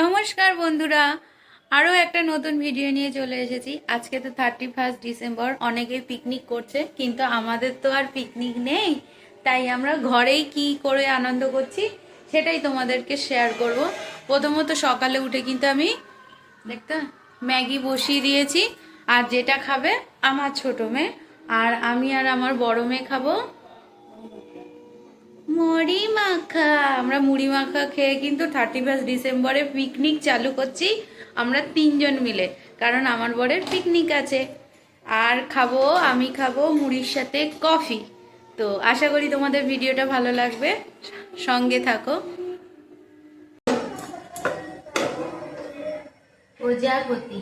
নমস্কার বন্ধুরা। আরও একটা নতুন ভিডিও নিয়ে চলে এসেছি। আজকে তো থার্টি ফার্স্ট ডিসেম্বর অনেকেই পিকনিক করছে, কিন্তু আমাদের তো আর পিকনিক নেই। তাই আমরা ঘরেই কি করে আনন্দ করছি, সেটাই তোমাদেরকে শেয়ার করব। প্রথমত সকালে উঠে কিন্তু আমি দেখতে ম্যাগি বসিয়ে দিয়েছি, আর যেটা খাবে আমার ছোট মেয়ে, আর আমি আর আমার বড় মেয়ে খাব। মুড়ি মাখা আমরা মুড়ি মাখা খেয়ে কিন্তু থার্টি ফার্স্ট ডিসেম্বরে পিকনিক চালু করছি আমরা তিনজন মিলে কারণ আমার বরের পিকনিক আছে। আর খাব আমি খাব মুড়ির সাথে কফি তো আশা করি তোমাদের ভিডিওটা ভালো লাগবে। সঙ্গে থাকো। প্রজাপতি।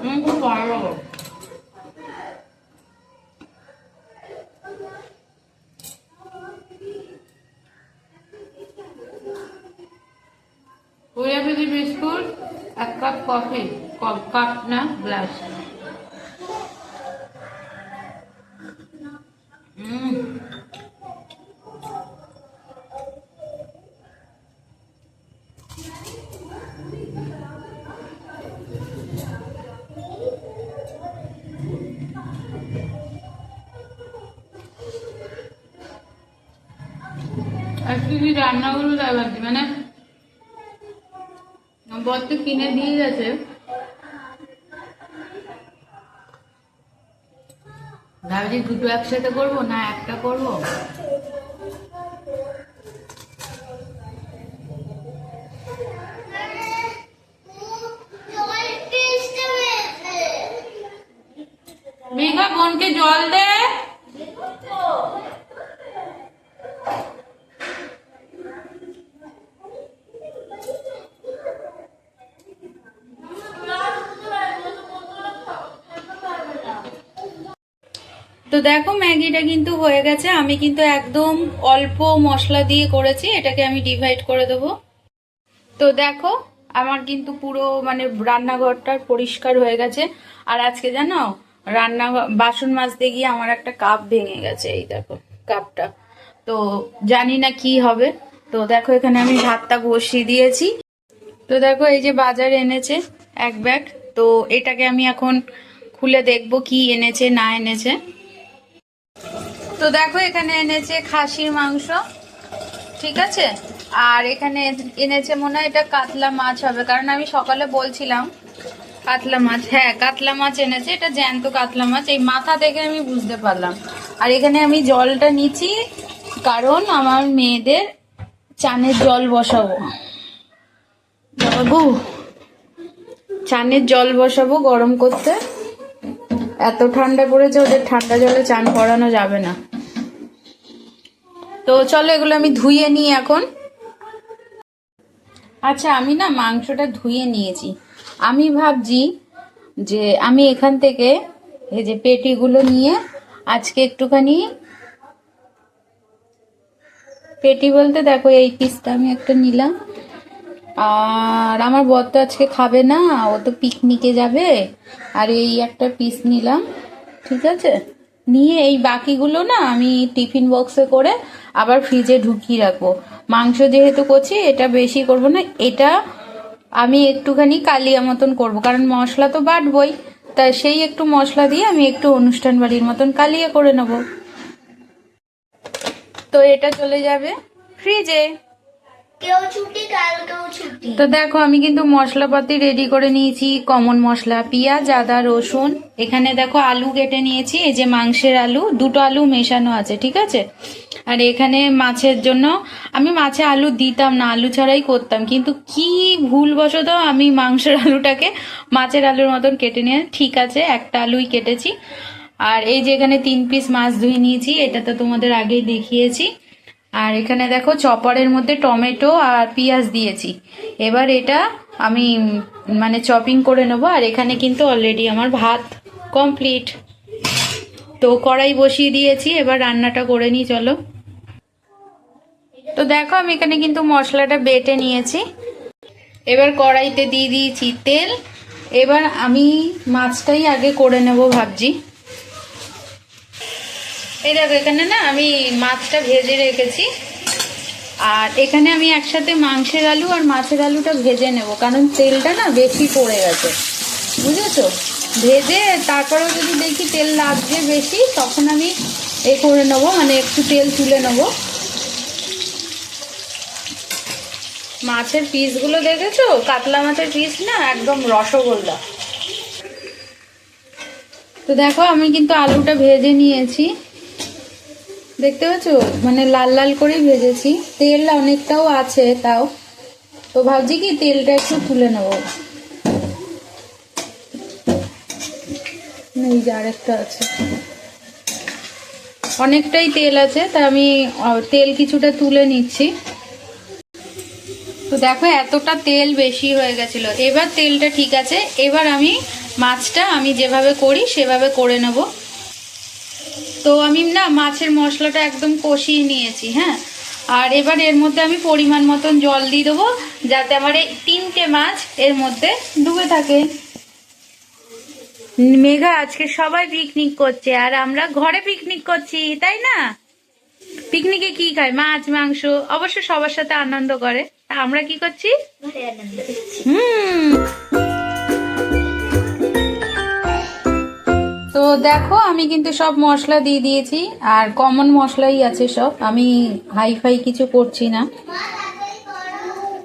হুম খুব ভালো প্রজাপতি বিস্কুট এক কাপ কফি কাপ না গ্লাস আজকে কি রান্নাগুলো মানে বর কিনে দিয়ে গেছে। ভাবছি দুটো একসাথে করব না একটা করব? মেঘা, বোনকে জল দে তো দেখো ম্যাগিটা কিন্তু হয়ে গেছে। আমি কিন্তু একদম অল্প মশলা দিয়ে করেছি, এটাকে আমি ডিভাইড করে দেবো। তো দেখো, আমার কিন্তু পুরো মানে রান্নাঘরটা পরিষ্কার হয়ে গেছে। আর আজকে জানো, রান্না বাসন মাজতে গিয়ে আমার একটা কাপ ভেঙে গেছে, এই দেখো কাপটা তো জানি না কি হবে। তো দেখো, এখানে আমি ভাতটা বসিয়ে দিয়েছি। তো দেখো, এই যে বাজার এনেছে এক ব্যাগ তো এটাকে আমি এখন খুলে দেখব কি এনেছে, না এনেছে। তো দেখো, এখানে এনেছে খাসির মাংস, ঠিক আছে? আর এখানে এনেছে মনে হয় এটা কাতলা মাছ হবে, কারণ আমি সকালে বলছিলাম কাতলা মাছ হ্যাঁ কাতলা মাছ এনেছে, এটা জ্যান্ত কাতলা মাছ, এই মাথা দেখে আমি বুঝতে পারলাম। আর এখানে আমি জলটা নিচ্ছি, কারণ আমার মেয়েদের চানের জল বসাবো। বাবু, চানের জল বসাবো গরম করতে? এত ঠান্ডা পড়েছে, ওদের ঠান্ডা জলে চান করানো যাবে না। তো চলো এগুলো আমি ধুয়ে নিই এখন। আচ্ছা আমি না মাংসটা ধুয়ে নিয়েছি। আমি ভাবছি যে আমি এখান থেকে এই যে পেটিগুলো নিয়ে আজকে একটুখানি পেটি বলতে দেখো এই পিসটা আমি একটা নিলাম। আর আমার বর তো আজকে খাবে না, ও তো পিকনিকে যাবে। আর এই একটা পিস নিলাম, ঠিক আছে? নিয়ে এই বাকিগুলো না আমি টিফিন বক্সে করে আবার ফ্রিজে ঢুকিয়ে রাখব। মাংস যেহেতু করছি এটা বেশি করব না, এটা আমি একটুখানি কালিয়া মতন করব, কারণ মশলা তো বাটবই। তা সেই একটু মশলা দিয়ে আমি একটু অনুষ্ঠান বাড়ির মতন কালিয়া করে নেব। তো এটা চলে যাবে ফ্রিজে। কেউ ছুটি ছুটি তো দেখো, আমি কিন্তু মশলাপাতি রেডি করে নিয়েছি। কমন মশলা, পেঁয়াজ, আদা, রসুন। এখানে দেখো, আলু কেটে নিয়েছি। এই যে মাংসের আলু, দুটো আলু মেশানো আছে, ঠিক আছে? আর এখানে মাছের জন্য, আমি মাছে আলু দিতাম না, আলু ছাড়াই করতাম। কিন্তু কি ভুলবশত আমি মাংসের আলুটাকে মাছের আলুর মতন কেটে নিয়ে, ঠিক আছে, একটা আলুই কেটেছি। আর এই যে এখানে তিন পিস মাছ ধুয়ে নিয়েছি, এটা তো তোমাদের আগেই দেখিয়েছি। আর এখানে দেখো চপারের মধ্যে টমেটো আর পেঁয়াজ দিয়েছি। এবার এটা আমি মানে চপিং করে নেব, আর এখানে কিন্তু অলরেডি আমার ভাত কমপ্লিট তো কড়াই বসিয়ে দিয়েছি, এবার রান্নাটা করে নিই, চলো। তো দেখো আমি এখানে কিন্তু মশলাটা বেটে নিয়েছি। এবার কড়াইতে দিয়ে দিয়েছি তেল। এবার আমি মাছটাই আগে করে নেব ভাবছি। এই দেখো, এখানে না আমি মাছটা ভেজে রেখেছি। আর এখানে আমি একসাথে মাংসের আলু আর মাছের আলুটা ভেজে নেব, কারণ তেলটা না বেশি পড়ে গেছে। বুঝেছ? ভেজে তারপরেও যদি দেখি তেল লাগছে বেশি, তখন আমি এ করে নেব মানে একটু তেল তুলে নেব। মাছের পিসগুলো দেখেছ? কাতলা মাছের পিস না, একদম রসগোল্লা। তো দেখো, আমি কিন্তু আলুটা ভেজে নিয়েছি। দেখতে পাচ্ছ? মানে লাল লাল করে ভেজেছি। তেল অনেকটাও আছে, তাও। তো ভাবছি কি তেলটা একটু তুলে নেব। যে আরেকটা আছে। অনেকটাই তেল আছে, তা আমি তেল কিছুটা তুলে নিচ্ছি। তো দেখো, এতটা তেল বেশি হয়ে গেছিল। এবার তেলটা ঠিক আছে। এবার আমি মাছটা আমি যেভাবে করি, সেভাবে করে নেব। তো আমি না মাছের মশলাটা একদম কষিয়ে নিয়েছি হ্যাঁ? আর এবার এর মধ্যে আমি পরিমাণ মতন জল দিয়ে দেবো যাতে আমার এই তিনটে মাছ এর মধ্যে ডুবে থাকে। মেঘা আজকে সবাই পিকনিক করছে আর আমরা ঘরে পিকনিক করছি তাই না? পিকনিকে কি খায়? মাছ মাংস অবশ্য সবার সাথে আনন্দ করে। তা আমরা কি করছি? ঘরে আনন্দ করছি। হুম। দেখো, আমি কিন্তু সব মশলা দিয়ে দিয়েছি, আর কমন মশলাই আছে সব। আমি হাই ফাই কিছু করছি না।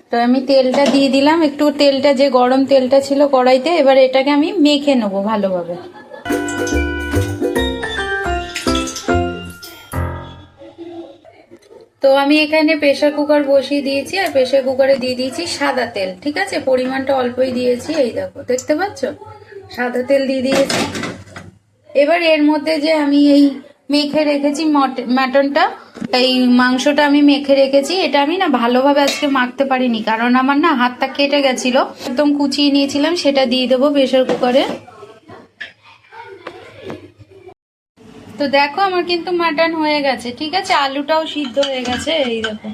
তো আমি তেলটা দিয়ে দিলাম, একটু তেলটা, যে গরম তেলটা ছিল কড়াইতে, এবার এটাকে আমি মেখে নেব ভালোভাবে। তো আমি এখানে প্রেসার কুকার বসিয়ে দিয়েছি, আর প্রেসার কুকারে দিয়ে দিয়েছি সাদা তেল, ঠিক আছে? পরিমাণটা অল্পই দিয়েছি, এই দেখো, দেখতে পাচ্ছ? সাদা তেল দিয়ে দিয়েছি। এবার এর মধ্যে যে আমি এই মেখে রেখেছি মট- মাটনটা এই মাংসটা আমি মেখে রেখেছি, এটা আমি না ভালোভাবে আজকে মাখতে পারিনি, কারণ আমার না হাতটা কেটে গেছিল। একদম কুচিয়ে নিয়েছিলাম, সেটা দিয়ে দেবো প্রেসার কুকারে তো দেখো আমার কিন্তু মাটন হয়ে গেছে, ঠিক আছে? আলুটাও সিদ্ধ হয়ে গেছে, এই দেখো।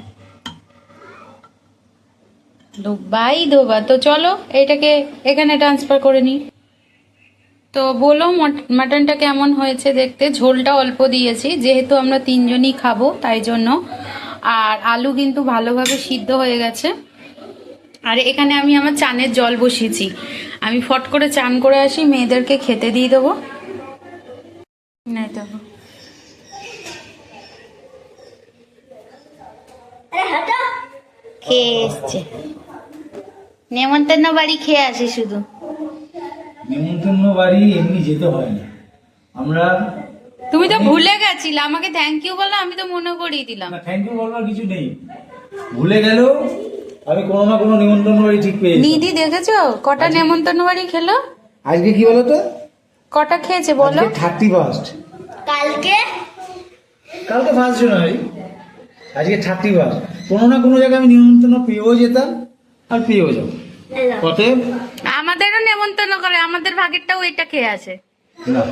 ডোবাই দোবা, তো চলো, এটাকে এখানে ট্রান্সফার করে নিই। তো বলো মট- মাটনটা কেমন হয়েছে দেখতে? ঝোলটা অল্প দিয়েছি যেহেতু আমরা তিনজনই খাব তাই জন্য। আর আলু কিন্তু ভালোভাবে সিদ্ধ হয়ে গেছে। আর এখানে আমি আমার চানের জল বসিয়েছি। আমি ফট করে চান করে আসি মেয়েদেরকে খেতে দিয়ে দেবো। নাই দেবো খেয়ে এসছে। নেমন্তন্ন বাড়ি খেয়ে আসি শুধু। নিমন্ত্রণ বাড়ি এমনি যেতে হয় না। আমরা তুমি তো ভুলে গেছিলে আমাকে থ্যাংক ইউ বলো আমি তো মনে করিয়ে দিলাম। না থ্যাংক ইউ বলবার কিছু নেই। ভুলে গেল আমি কোনো না কোনো নিমন্ত্রণ বাড়ি ঠিক পেয়েছি দিদি দেখেছ? কটা নেমন্তন্ন বাড়ি খেলো? আজকে কি বলো তো? কটা খেয়েছে বলো? থার্টি ফার্স্ট কালকে? কালকে ফার্স্ট জানুয়ারি আজকে থার্টি ফার্স্ট কোনো না কোনো জায়গায় আমি নিমন্ত্রণ পেয়েও যেতাম আর পেয়েও যাব। অতএব আমাদেরও নেমন্তন্ন করে আমাদের ভাগেরটাও এটা খেয়ে আসে। না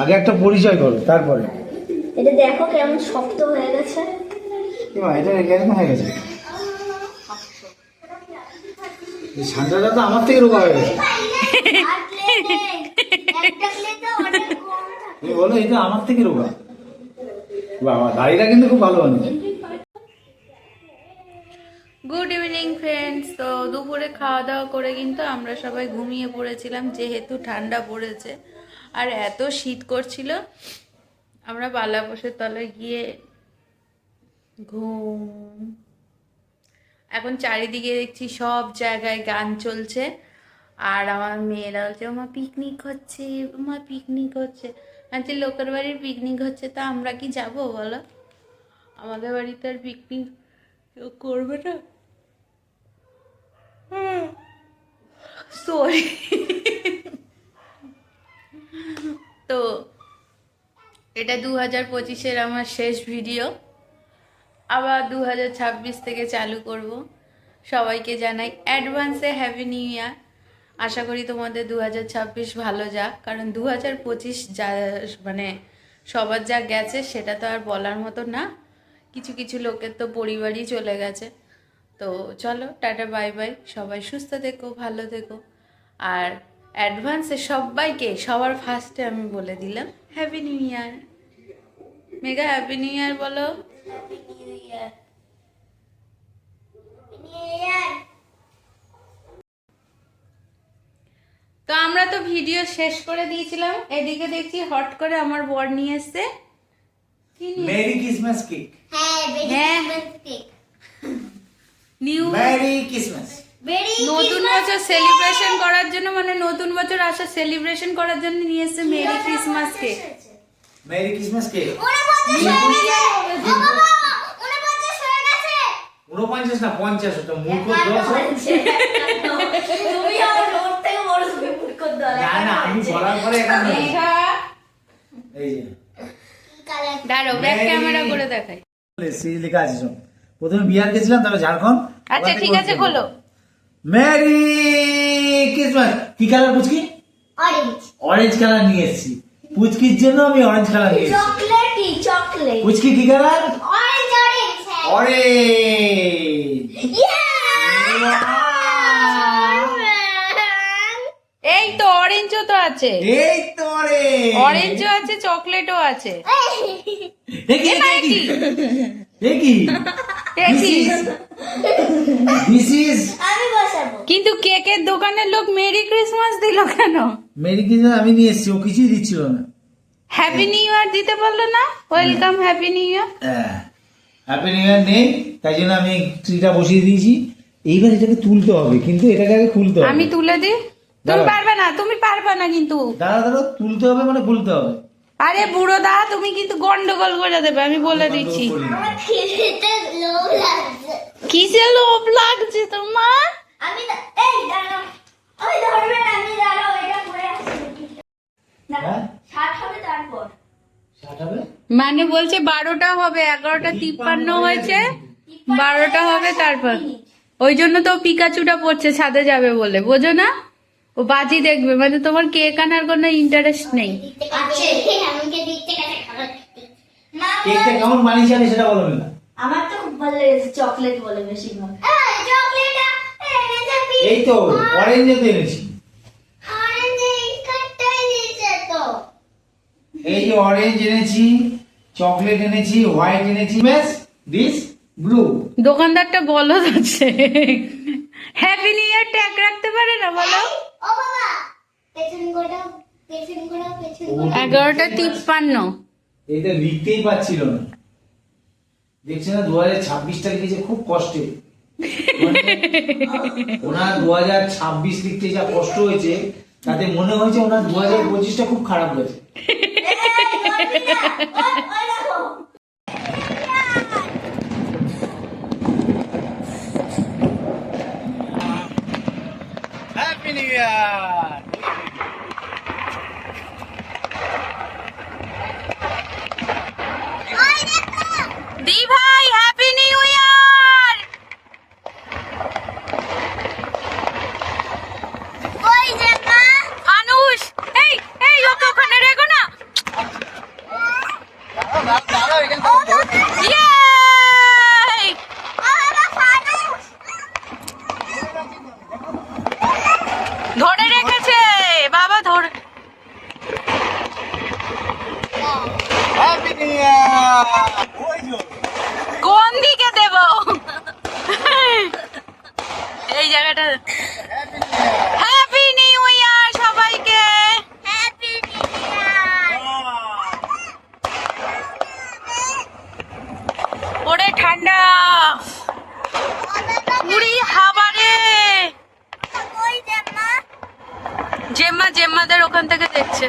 আগে একটা পরিচয় করো তারপরে। এটা দেখো কেমন শক্ত হয়ে গেছে। এটা কেমন হয়ে গেছে। এই তো আমার থেকে রোগা হয়ে গেছে। বলো এটা আমার থেকে রোগা। বাবা দাড়িটা কিন্তু খুব ভালো বানিয়েছে। খাওয়া দাওয়া করে কিন্তু আমরা সবাই ঘুমিয়ে পড়েছিলাম, যেহেতু ঠান্ডা পড়েছে। আর এত শীত করছিল, আমরা বালা বালাপোষের তলায় গিয়ে ঘুম। এখন চারিদিকে দেখছি সব জায়গায় গান চলছে। আর আমার মেয়েরা বলছে, ওমা পিকনিক হচ্ছে, ওমা পিকনিক হচ্ছে। আচ্ছা লোকের বাড়ির পিকনিক হচ্ছে, তা আমরা কি যাব বলো? আমাদের বাড়িতে আর পিকনিক করবে না। সরি তো এটা দু হাজার পঁচিশের আমার শেষ ভিডিও। আবার দু হাজার ছাব্বিশ থেকে চালু করব। সবাইকে জানাই অ্যাডভান্সে হ্যাপি নিউ ইয়ার। আশা করি তোমাদের দু হাজার ছাব্বিশ ভালো যাক। কারণ দু হাজার পঁচিশ যা মানে সবার যা গেছে সেটা তো আর বলার মতো না। কিছু কিছু লোকের তো পরিবারই চলে গেছে। তো চলো টাটা বাই বাই। সবাই সুস্থ থেকো ভালো থেকো। আর অ্যাডভান্সে সবাইকে সবার ফার্স্টে আমি বলে দিলাম happy new year Megha happy new year বলো। তো আমরা তো ভিডিও শেষ করে দিয়েছিলাম এদিকে দেখছি হট করে আমার বর নিয়ে এসছে। মেরি ক্রিসমাস কেক হ্যাঁ হ্যাঁ। নিউ মেরি ক্রিসমাস নতুন বছর সেলিব্রেশন করার জন্য মানে নতুন বছর আসা সেলিব্রেশন করার জন্য নিয়ে এসছে merry Christmas cake merry Christmas গেছে উনপঞ্চাশ না পঞ্চাশ ওটা মূর্খ দশ তুমি আমার রোড থেকে বড় তুমি মুখ করে না না আমি বলার পরে এই যে। দাঁড়ো ব্যাক ক্যামেরা করে দেখাই। সিরিজ লেখা আছে শোন। প্রথমে বিহার গেছিলাম তারপর ঝাড়খণ্ড। আচ্ছা ঠিক আছে খোলো মেরি ক্রিসমাস কি কালার পুচকি? অরেঞ্জ অরেঞ্জ কালার নিয়ে এসেছি। পুচকির জন্য আমি অরেঞ্জ কালার নিয়ে এসেছি। চকলেটি চকলেট পুচকি কি কালার অরেঞ্জ অরেঞ্জ অরেঞ্জ এই তো অরেঞ্জও তো আছে। এই তো অরেঞ্জ অরেঞ্জও আছে চকলেটও আছে। দেখি মাইকি। দেখি দেখি দিস ইজ আমি বসাবো। কিন্তু কেকের দোকানের লোক মেরি ক্রিসমাস দিল কেন? মেরি ক্রিসমাস আমি নিয়ে এসেছি ও কিছুই দিচ্ছিল না। হ্যাপি নিউ ইয়ার দিতে পারল না? Welcome happy new year happy new year নেই তাই জন্য আমি ট্রিটা বসিয়ে দিয়েছি। এইবার এটাকে তুলতে হবে কিন্তু এটাকে আগে খুলতে হবে। আমি তুলে দিই? তুমি পারবে না তুমি পারবে না কিন্তু। দাঁড়া দাঁড়া তুলতে হবে মানে খুলতে হবে। আরে বুড়ো দা তুমি কিন্তু গন্ডগোল করে দেবে আমি বলে দিচ্ছি। আমার লোভ লাগছে। কিসে লোভ লাগছে তোমার? হ্যাঁ? ষাট হবে তারপর। ষাট হবে? মানে বলছে বারোটা হবে এগারোটা তিপ্পান্ন হয়েছে বারোটা হবে তারপর। ওই জন্য তো পিকাচুটা পড়ছে ছাদে যাবে বলে বোঝো না? ও বাজি দেখবে মানে তোমার কেক আনার কোনো ইন্টারেস্ট নেই। আছে আমাকে দিতে গেছে খাবার মা কেকটা কেমন বানিয়েছি আমি সেটা বলো না। আমার তো খুব ভালো লেগেছে চকলেট বলে বেশিরভাগ এই তো অরেঞ্জ এনেছি। এই কাটটাই দিয়েছে তো। এই যে অরেঞ্জ এনেছি চকলেট এনেছি হোয়াইট এনেছি। ব্যাস দিস ব্লু দোকানদারটা বলো হচ্ছে হ্যাপি নিউ ইয়ার ট্যাগ রাখতে পারে না বলো? এগারোটা তিপ্পান্ন। এইটা লিখতেই পাচ্ছিল না। দেখছে না দু হাজার ছাব্বিশটা লিখেছে খুব কষ্টে। ওনার দু হাজার ছাব্বিশ লিখতে যা কষ্ট হয়েছে তাতে মনে হয়েছে ওনার দু হাজার পঁচিশটা খুব খারাপ হয়েছে। হ্যাপি নিউ ইয়ার দি ভাই হ্যাপি নিউ ইয়ার ওই যে মা আনুষ এই এই ওকে ওখানে রেখো না ইয়েই! ও বাবা ফানুস ধরে রেখেছে বাবা ধরে হ্যাপি নিউ ইয়ার ওই যে কোন দিকে দেব এই জায়গাটা হ্যাপি নিউ ইয়ার সবাইকে হ্যাপি নিউ ইয়ার ওরে ঠান্ডা পুরি হাবারে। জেম্মা জেম্মাদের ওখান থেকে দেখছে।